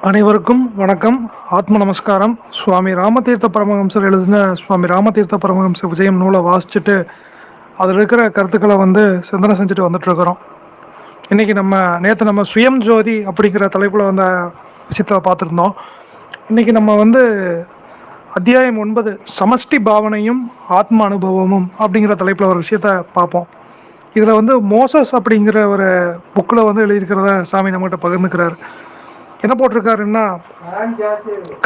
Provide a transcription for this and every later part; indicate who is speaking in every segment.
Speaker 1: அனைவருக்கும் வணக்கம். ஆத்ம நமஸ்காரம். சுவாமி ராமதீர்த்த பரமஹம்சர் எழுதின சுவாமி ராமதீர்த்த பரமஹம்ச விஜயம் நூலை வாசிச்சுட்டு அதில் இருக்கிற கருத்துக்களை வந்து சிந்தனை செஞ்சுட்டு வந்துட்டு இருக்கிறோம் இன்னைக்கு நம்ம நேற்று நம்ம சுயம் ஜோதி அப்படிங்கிற தலைப்பில் வந்த விஷயத்தை பார்த்துருந்தோம். இன்னைக்கு நம்ம வந்து அத்தியாயம் ஒன்பது சமஷ்டி பாவனையும் ஆத்ம அனுபவமும் அப்படிங்கிற தலைப்பில் ஒரு விஷயத்த பார்ப்போம். இதில் வந்து மோசஸ் அப்படிங்கிற ஒரு புக்கில் வந்து எழுதியிருக்கிறத சாமி நம்மகிட்ட பகிர்ந்துக்கிறார். என்ன போட்டிருக்காருன்னா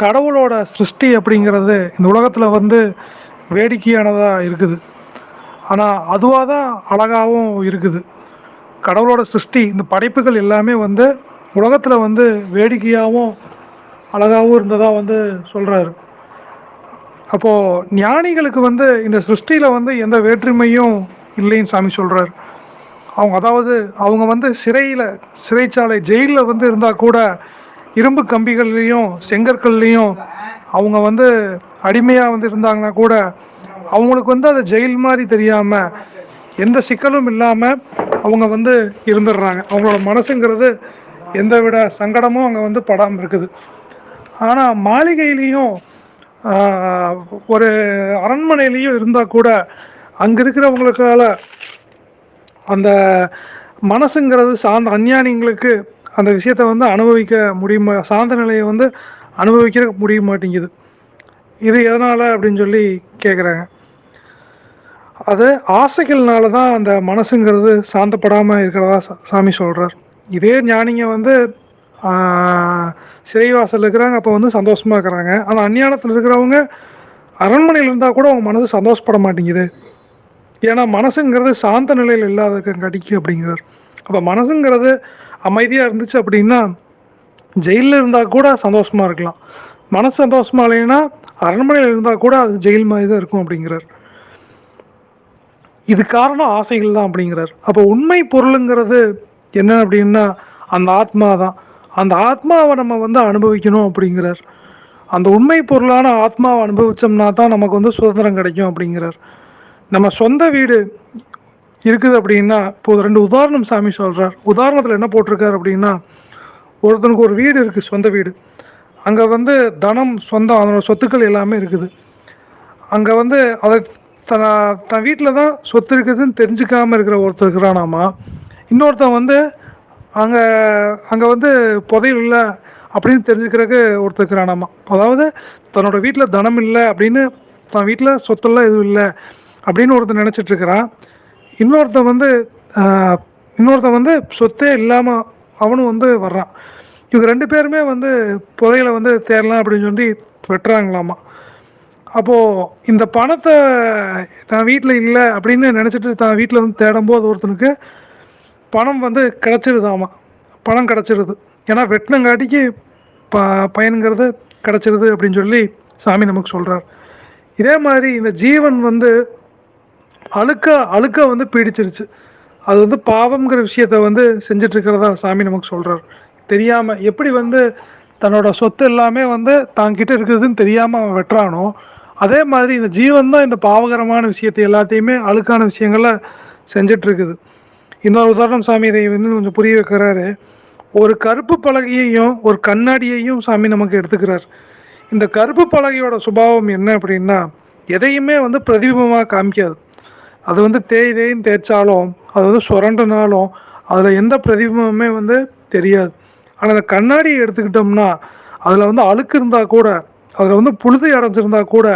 Speaker 1: கடவுளோட சிருஷ்டி அப்படிங்கிறது இந்த உலகத்தில் வந்து வேடிக்கையானதாக இருக்குது. ஆனால் அதுவாக தான் அழகாகவும் இருக்குது. கடவுளோட சிருஷ்டி இந்த படைப்புகள் எல்லாமே வந்து உலகத்தில் வந்து வேடிக்கையாகவும் அழகாகவும் இருந்ததாக வந்து சொல்கிறாரு அப்போது ஞானிகளுக்கு வந்து இந்த சிருஷ்டியில் வந்து எந்த வேற்றுமையும் இல்லைன்னு சாமி சொல்கிறார் அவங்க அதாவது அவங்க வந்து சிறையில் சிறைச்சாலை ஜெயிலில் வந்து இருந்தால் கூட இரும்பு கம்பிகள்லேயும் செங்கற்கள்லேயும் அவங்க வந்து அடிமையாக வந்து இருந்தாங்கன்னா கூட அவங்களுக்கு வந்து அது ஜெயில் மாதிரி தெரியாமல் எந்த சிக்கலும் இல்லாமல் அவங்க வந்து இருந்துடுறாங்க. அவங்களோட மனசுங்கிறது எந்த விட சங்கடமும் அங்கே வந்து படாமல் இருக்குது. ஆனால் மாளிகையிலையும் ஒரு அரண்மனையிலையும் இருந்தால் கூட அங்கே இருக்கிறவங்களுக்கால அந்த மனசுங்கிறது சார்ந்த அஞ்ஞானிங்களுக்கு அந்த விஷயத்தை வந்து அனுபவிக்க முடியுமா? சார்ந்த நிலையை வந்து அனுபவிக்க முடிய மாட்டேங்குது. இது எதனால் அப்படின்னு சொல்லி கேட்குறாங்க அது ஆசைகள்னால தான் அந்த மனசுங்கிறது சாந்தப்படாமல் இருக்கிறதா சாமி சொல்கிறார் இதே ஞானிங்க வந்து சிறைவாசல் இருக்கிறாங்க அப்போ வந்து சந்தோஷமாக இருக்கிறாங்க. ஆனால் அந்நியானத்தில் இருக்கிறவங்க அரண்மனையில் இருந்தால் கூட அவங்க மனசு சந்தோஷப்பட மாட்டேங்குது. ஏன்னா மனசுங்கிறது சாந்த நிலையில் இல்லாததுக்கு கடிக்கு அப்படிங்கிறார். அப்போ மனசுங்கிறது அமைதியாக இருந்துச்சு அப்படின்னா ஜெயிலில் இருந்தால் கூட சந்தோஷமாக இருக்கலாம். மனசு சந்தோஷமா இல்லைன்னா அரண்மனையில் இருந்தால் கூட அது ஜெயில் மாதிரி தான் இருக்கும் அப்படிங்கிறார். இது காரணம் ஆசைகள் தான் அப்படிங்கிறார். அப்போ உண்மை பொருளுங்கிறது என்ன அப்படின்னா அந்த ஆத்மா தான். அந்த ஆத்மாவை நம்ம வந்து அனுபவிக்கணும் அப்படிங்கிறார். அந்த உண்மை பொருளான ஆத்மாவை அனுபவிச்சோம்னா தான் நமக்கு வந்து சுதந்திரம் கிடைக்கும் அப்படிங்கிறார். நம்ம சொந்த வீடு இருக்குது அப்படின்னா இப்போ ரெண்டு உதாரணம் சாமி சொல்கிறார் உதாரணத்தில் என்ன போட்டிருக்காரு அப்படின்னா ஒருத்தனுக்கு ஒரு வீடு இருக்குது சொந்த வீடு. அங்கே வந்து தனம் சொந்தம் அதனோட சொத்துக்கள் எல்லாமே இருக்குது. அங்கே வந்து அதை தன் தன் வீட்டில் தான் சொத்து இருக்குதுன்னு தெரிஞ்சுக்காமல் இருக்கிற ஒருத்தர் இருக்கிறானாமா? இன்னொருத்தன் வந்து அங்கே அங்கே வந்து புதையல் இல்லை அப்படின்னு தெரிஞ்சுக்கிறதுக்கு ஒருத்தர் இருக்கிறானாமா? அதாவது தன்னோட வீட்டில் தனம் இல்லை அப்படின்னு தன் வீட்டில் சொத்தெல்லாம் எதுவும் இல்லை அப்படின்னு ஒருத்தர் நினச்சிட்டு இருக்கிறான். இன்னொருத்தன் வந்து இன்னொருத்தன் வந்து சொத்தே இல்லாமல் அவனும் வந்து வர்றான். இவங்க ரெண்டு பேருமே வந்து புதையில வந்து தேரலாம் அப்படின்னு சொல்லி வெட்டுறாங்களாமா. அப்போது இந்த பணத்தை தான் வீட்டில் இல்லை அப்படின்னு நினச்சிட்டு தான் வீட்டில் வந்து தேடும்போது ஒருத்தனுக்கு பணம் வந்து கிடச்சிருதாமா. பணம் கிடச்சிருது. ஏன்னா வெட்டினங்காட்டிக்கு ப பயனுங்கிறது கிடச்சிருது அப்படின்னு சொல்லி சாமி நமக்கு சொல்கிறார் இதே மாதிரி இந்த ஜீவன் வந்து அழுக்க அழுக்க வந்து பீடிச்சிருச்சு. அது வந்து பாவம்ங்கிற விஷயத்த வந்து செஞ்சுட்டு இருக்கிறதா சாமி நமக்கு சொல்றாரு. தெரியாமல் எப்படி வந்து தன்னோட சொத்து எல்லாமே வந்து தாங்கிட்ட இருக்குதுன்னு தெரியாமல் அவன் வெட்டுறானோ அதே மாதிரி இந்த ஜீவன் தான் இந்த பாவகரமான விஷயத்தை எல்லாத்தையுமே அழுக்கான விஷயங்களை செஞ்சிட்டு இருக்குது இன்னொரு உதாரணம் சாமி இதை வந்து கொஞ்சம் புரிய வைக்கிறாரு. ஒரு கருப்பு பலகையையும் ஒரு கண்ணாடியையும் சாமி நமக்கு எடுத்துக்கிறார். இந்த கருப்பு பலகையோட சுபாவம் என்ன அப்படின்னா எதையுமே வந்து பிரதிபிம்பமாக காமிக்காது. அது வந்து தேய் தேயின்னு தேய்ச்சாலும் அது வந்து சுரண்டுனாலும் அதில் எந்த பிரதிபிம்பமே வந்து தெரியாது. ஆனால் அந்த கண்ணாடியை எடுத்துக்கிட்டோம்னா அதில் வந்து அழுக்கு இருந்தால் கூட அதில் வந்து புழுதி அடைஞ்சிருந்தா கூட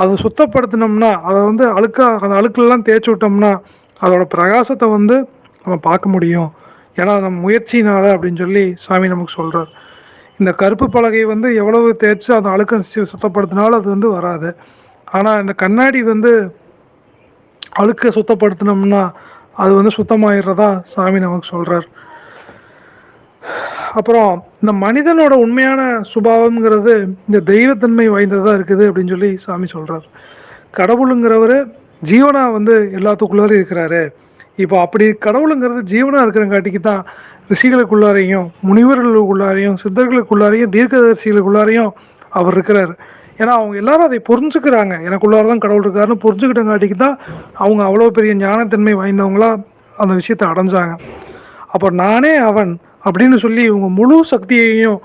Speaker 1: அதை சுத்தப்படுத்தினோம்னா அதை வந்து அழுக்காக அந்த அழுக்கெல்லாம் தேய்ச்சி விட்டோம்னா அதோட பிரகாசத்தை வந்து நம்ம பார்க்க முடியும். ஏன்னா நம்ம முயற்சினால அப்படின்னு சொல்லி சாமி நமக்கு சொல்கிறார் இந்த கருப்பு பலகை வந்து எவ்வளவு தேய்ச்சி அந்த அழுக்க சுத்தப்படுத்தினாலும் அது வந்து வராது. ஆனால் இந்த கண்ணாடி வந்து அழுக்க சுத்தப்படுத்தினோம்னா அது வந்து சுத்தமாயிடுறதா சாமி நமக்கு சொல்கிறார் அப்புறம் இந்த மனிதனோட உண்மையான சுபாவம்ங்கிறது இந்த தெய்வத்தன்மை வாய்ந்ததாக இருக்குது அப்படின்னு சொல்லி சாமி சொல்கிறார் கடவுளுங்கிறவர் ஜீவனா வந்து எல்லாத்துக்குள்ளாரும் இருக்கிறாரு. இப்போ அப்படி கடவுளுங்கிறது ஜீவனாக இருக்கிறங்காட்டிக்கு தான் ரிஷிகளுக்குள்ளாரையும் முனிவர்களுக்குள்ளாரையும் சித்தர்களுக்குள்ளாரையும் தீர்க்கதரிசிகளுக்குள்ளாரையும் அவர் இருக்கிறார். ஏன்னா அவங்க எல்லாரும் அதை புரிஞ்சுக்கிறாங்க. எனக்குள்ளார தான் கடவுள் இருக்காருன்னு புரிஞ்சுக்கிட்டங்காட்டிக்கு தான் அவங்க அவ்வளோ பெரிய ஞானத்தன்மை வாய்ந்தவங்களா அந்த விஷயத்தை அடைஞ்சாங்க. அப்போ நானே அவன் அப்படின்னு சொல்லி இவங்க முழு சக்தியையும்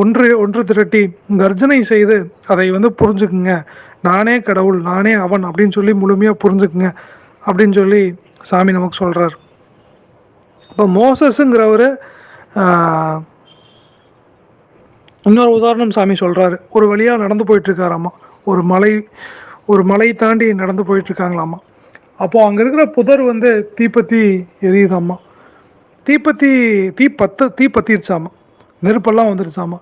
Speaker 1: ஒன்று ஒன்று திரட்டி கர்ஜனை செய்து அதை வந்து புரிஞ்சுக்குங்க. நானே கடவுள் நானே அவன் அப்படின்னு சொல்லி முழுமையாக புரிஞ்சுக்குங்க அப்படின்னு சொல்லி சாமி நமக்கு சொல்கிறார் இப்போ மோசஸுங்கிறவர் இன்னொரு உதாரணம் சாமி சொல்கிறாரு ஒரு வழியாக நடந்து போயிட்டுருக்காராம்மா ஒரு மலை ஒரு மலை தாண்டி நடந்து போயிட்டுருக்காங்களாம்மா அப்போது அங்கே இருக்கிற புதர் வந்து தீப்பத்தி எரியுதாம்மா தீப்பத்தி தீ பத்த தீ பத்திருச்சாமா. நெருப்பெல்லாம் வந்துருச்சாமா.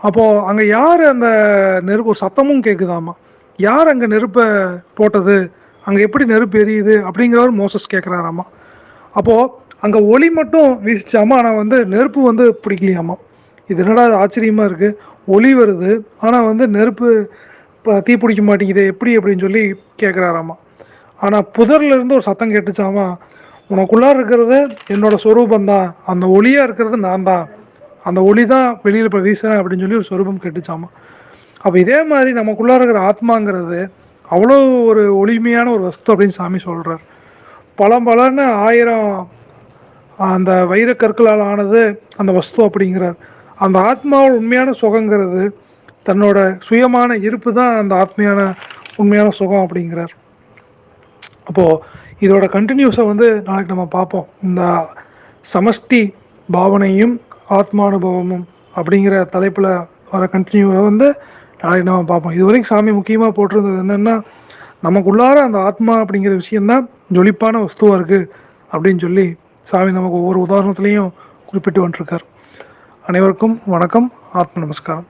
Speaker 1: அப்போது அங்கே யார் அந்த நெருப்பு ஒரு சத்தமும் கேட்குதாமா யார் அங்கே நெருப்பை போட்டது? அங்கே எப்படி நெருப்பு எரியுது? அப்படிங்கிறவர் மோசஸ் கேட்குறாராமா அப்போது அங்கே ஒளி மட்டும் வீசிச்சாமா ஆனால் வந்து நெருப்பு வந்து பிடிக்கலையாமா. இது என்னடா ஆச்சரியமாக இருக்குது ஒளி வருது. ஆனால் வந்து நெருப்பு இப்போ தீ பிடிக்க மாட்டேங்குது எப்படி அப்படின்னு சொல்லி கேட்குறாராமா ஆனால் புதர்லேருந்து ஒரு சத்தம் கேட்டுச்சாமா உனக்குள்ளார இருக்கிறது என்னோட சொரூபம் தான் அந்த ஒளியாக இருக்கிறது நான் தான் அந்த ஒளி தான் வெளியில் இப்போ வீசுறேன் அப்படின்னு சொல்லி ஒரு சொரூபம் கேட்டுச்சாமா. அப்போ இதே மாதிரி நமக்குள்ளார இருக்கிற ஆத்மாங்கிறது அவ்வளோ ஒரு ஒளிமையான ஒரு வஸ்து அப்படின்னு சாமி சொல்கிறார் பல பலன்னு ஆயிரம் அந்த வைரக்கற்களால் ஆனது அந்த வஸ்து அப்படிங்கிறார். அந்த ஆத்மாவோட உண்மையான சுகங்கிறது தன்னோட சுயமான இருப்பு தான் அந்த ஆத்மையான உண்மையான சுகம் அப்படிங்கிறார். அப்போது இதோட கண்டினியூஸை வந்து நாளைக்கு நம்ம பார்ப்போம். இந்த சமஷ்டி பாவனையும் ஆத்மானுபவமும் அப்படிங்கிற தலைப்பில் வர கண்டினியூவை வந்து நாளைக்கு நம்ம பார்ப்போம். இது வரைக்கும் சாமி முக்கியமாக போட்டிருந்தது என்னென்னா நமக்குள்ளார அந்த ஆத்மா அப்படிங்கிற விஷயந்தான் ஜொலிப்பான வஸ்துவாக இருக்குது அப்படின்னு சொல்லி சாமி நமக்கு ஒவ்வொரு உதாரணத்துலேயும் குறிப்பிட்டு வந்துருக்கார். அனைவருக்கும் வணக்கம் ஆத்ம நமஸ்காரம்.